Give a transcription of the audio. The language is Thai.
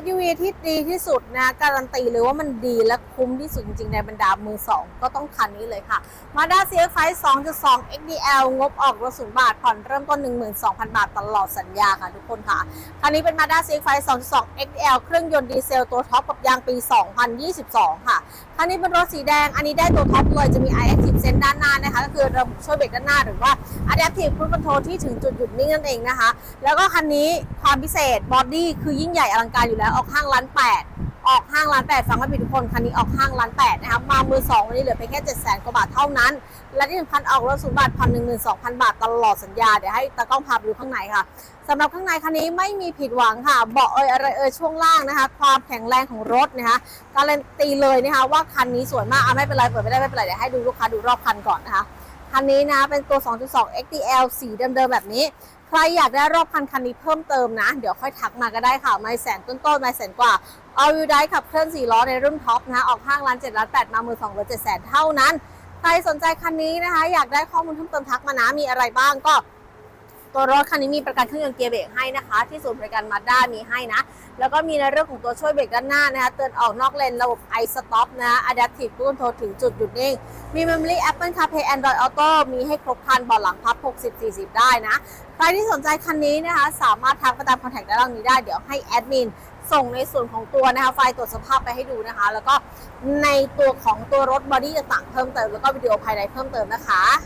SUV ที่ดีที่สุดนะการันตีเลยว่ามันดีและคุ้มที่สุดจริง ๆ ในบรรดามือ 2 ก็ต้องคันนี้เลยค่ะ Mazda CX-5 2.2 XDL งบออกรถศูนย์บาท ผ่อนเริ่มต้น 12,000 บาทตลอดสัญญาค่ะทุกคนค่ะ คันนี้เป็น Mazda CX-5 2.2 XDL เครื่องยนต์ดีเซลตัวท็อปกับยางปี 2022 ค่ะ คันนี้เป็นรถสีแดง อันนี้ได้ตัวท็อปเลยจะมี iActive Sense ด้านหน้านะคะ คือระบบช่วยเบรกด้านหน้าหรือว่า Adaptive Cruise Control ที่ถึงจุดหยุดนิ่งนั่นเองนะคะ แล้วก็คันนี้ความพิเศษบอดี้คือยิ่งใหญ่อลังการอยู่แล้วออกห้างล้านแปดออกห้างล้านแปดฟังไม่ผิดทุกคนคันนี้ออกห้างล้านแปดนะครับมามือสองวันนี้เหลือเพียงแค่เจ็ดแสนกว่าบาทเท่านั้น และที่สำคัญออกรถศูนย์บาทพันหนึ่งหมื่นสองพันบาทตลอดสัญญา เดี๋ยวให้ตากล้องพาไปดูข้างในค่ะสำหรับข้างในคันนี้ไม่มีผิดหวังค่ะ เบาะเอยอะไรเอยช่วงล่างนะคะ ความแข็งแรงของรถนะคะการันตีเลยนะคะว่าคันนี้สวยมากอะไม่เป็นไรเปิดไม่ได้ไม่เป็นไรเดี๋ยวให้ดูลูกค้าดูรอบคันก่อนนะคะ คันนี้นะ เป็นตัว 2.2 XDL สีเดิมๆแบบนี้ ใครอยากได้รอบคันคันนี้เพิ่มเติมนะ เดี๋ยวค่อยทักมาก็ได้ค่ะ ไม่แสนต้นๆไม่แสนกว่า All Wheel Drive ขับเคลื่อน4ล้อในรุ่นท็อปนะ ออกห้างร้าน7ล้าน8มามือ2เหลือ7แสนเท่านั้น ใครสนใจคันนี้นะคะ อยากได้ข้อมูลเพิ่มเติมทักมานะ มีอะไรบ้างก็ ตัวรถคันนี้มีประกันเครื่องยนต์เกียร์เบรกให้นะคะ ที่ศูนย์บริการมาด้ามีให้นะ แล้วก็มีในเรื่องของตัวช่วยเบรกด้านหน้านะคะ เตือนออกนอกเลนระบบ i stop นะ adaptive cruise control ถึงจุดหยุดนิ่ง มี memory Apple CarPlay Android Auto มีให้ครบคันเบาะหลังพับ 60-40 ได้นะ ใครที่สนใจคันนี้นะคะ สามารถทักไปตามคอนแทคด้านล่างนี้ได้ เดี๋ยวให้แอดมินส่งในส่วนของตัวนะคะไฟล์ตรวจสภาพไปให้ดูนะคะ แล้วก็ในตัวของตัวรถบอดี้ต่างๆเพิ่มเติมแล้วก็วิดีโอภายในเพิ่มเติมนะคะ